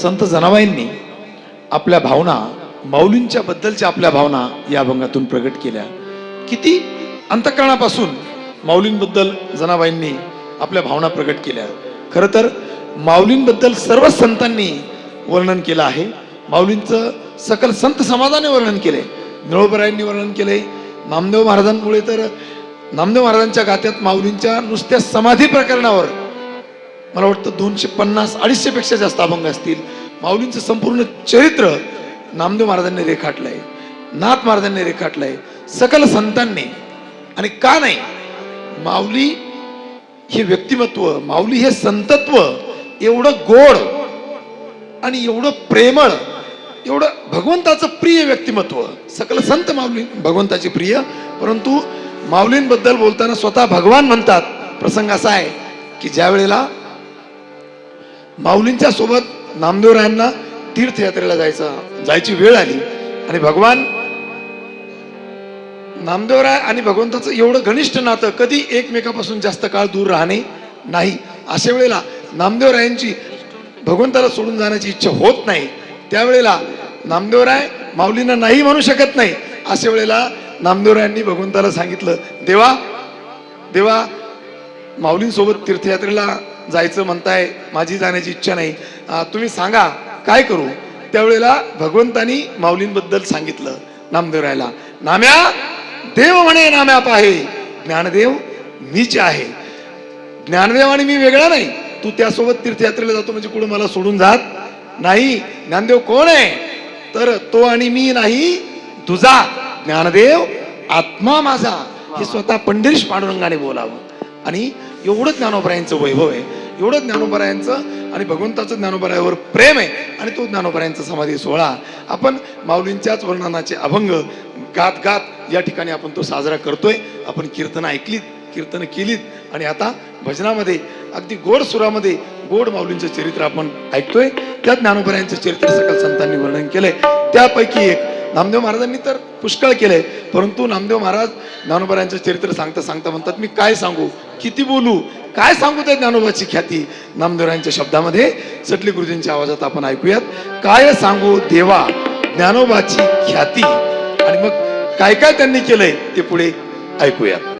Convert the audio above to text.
संत जनाबाईंनी आपल्या भावना माऊलींच्या बद्दलच्या आपल्या भावना या अभंगातून प्रगट केल्या. किती अंतकरणापासून माऊलींबद्दल जनाबाईंनी आपल्या भावना प्रगट केल्या. खरं तर माऊलींबद्दल सर्व संतांनी वर्णन केलं आहे. माऊलींचं सकल संत समाजाने वर्णन केले. निळोबरायांनी वर्णन केले. नामदेव महाराजांमुळे तर नामदेव महाराजांच्या गात्यात माऊलींच्या नुसत्या समाधी प्रकरणावर मला वाटतं दोनशे पन्नास अडीचशेपेक्षा जास्त अभंग असतील. माऊलींचं संपूर्ण चरित्र नामदेव महाराजांनी रेखाटलंय. नाथ महाराजांनी रेखाटलंय. सकल संतांनी. आणि का नाही माऊली हे व्यक्तिमत्व माऊली हे संतत्व एवढं गोड आणि एवढं प्रेमळ एवढं भगवंताचं प्रिय व्यक्तिमत्व. सकल संत माऊली भगवंताची प्रिय. परंतु माऊलींबद्दल बोलताना स्वतः भगवान म्हणतात. प्रसंग असा आहे की ज्या वेळेला माऊलींच्या सोबत नामदेवरायांना तीर्थयात्रेला जायचं जायची वेळ आली. आणि भगवान नामदेवराय आणि भगवंताचं एवढं घनिष्ठ नातं कधी एकमेकापासून जास्त काळ दूर राहणे नाही. अशा वेळेला नामदेवरायांची भगवंताला सोडून जाण्याची इच्छा होत नाही. त्यावेळेला नामदेवराय माऊलींना नाही म्हणू शकत नाही. अशा वेळेला नामदेवरायांनी भगवंताला सांगितलं देवा देवा माऊलींसोबत तीर्थयात्रेला जायचं म्हणताय माझी जाण्याची इच्छा नाही. तुम्ही सांगा काय करू? त्यावेळेला भगवंतानी माऊलींबद्दल सांगितलं नामदेवरायला. नाम्या देव म्हणे नाम्या पाहे. ज्ञानदेव मीच आहे. ज्ञानदेव आणि मी वेगळा नाही. तू त्यासोबत तीर्थयात्रेला जातो म्हणजे कुठं मला सोडून जात नाही. ज्ञानदेव कोण आहे? तर तो आणि मी नाही तुझा. ज्ञानदेव आत्मा माझा. हे. स्वतः पंढरीश पांडुरंगाने बोलावं. आणि एवढं ज्ञानोपरायांचं वैभव आहे एवढं ज्ञानोबरायांचं आणि भगवंताचं ज्ञानोपरायावर प्रेम आहे आणि तो ज्ञानोबरायांचा समाधी सोहळा. आपण माऊलींच्याच वर्णनाचे अभंग गात गात या ठिकाणी आपण तो साजरा करतोय. आपण कीर्तन ऐकलीत कीर्तन केलीत आणि आता भजनामध्ये अगदी गोड सुरामध्ये गोड माऊलींचं चरित्र आपण ऐकतोय. त्या ज्ञानोपरायांचं चरित्र सकल संतांनी वर्णन केलंय. त्यापैकी एक नामदेव महाराजांनी तर पुष्कळ केलंय परंतु नामदेव महाराज ज्ञानोपरायांचं चरित्र सांगता सांगता म्हणतात मी काय सांगू? किती बोलू? काय सांगू त्या ज्ञानोबाची ख्याती? नामदेवरायांच्या शब्दामध्ये चटली गुरुजींच्या आवाजात आपण ऐकूयात. काय सांगू देवा ज्ञानोबाची ख्याती? आणि मग काय काय त्यांनी केलंय ते पुढे ऐकूयात.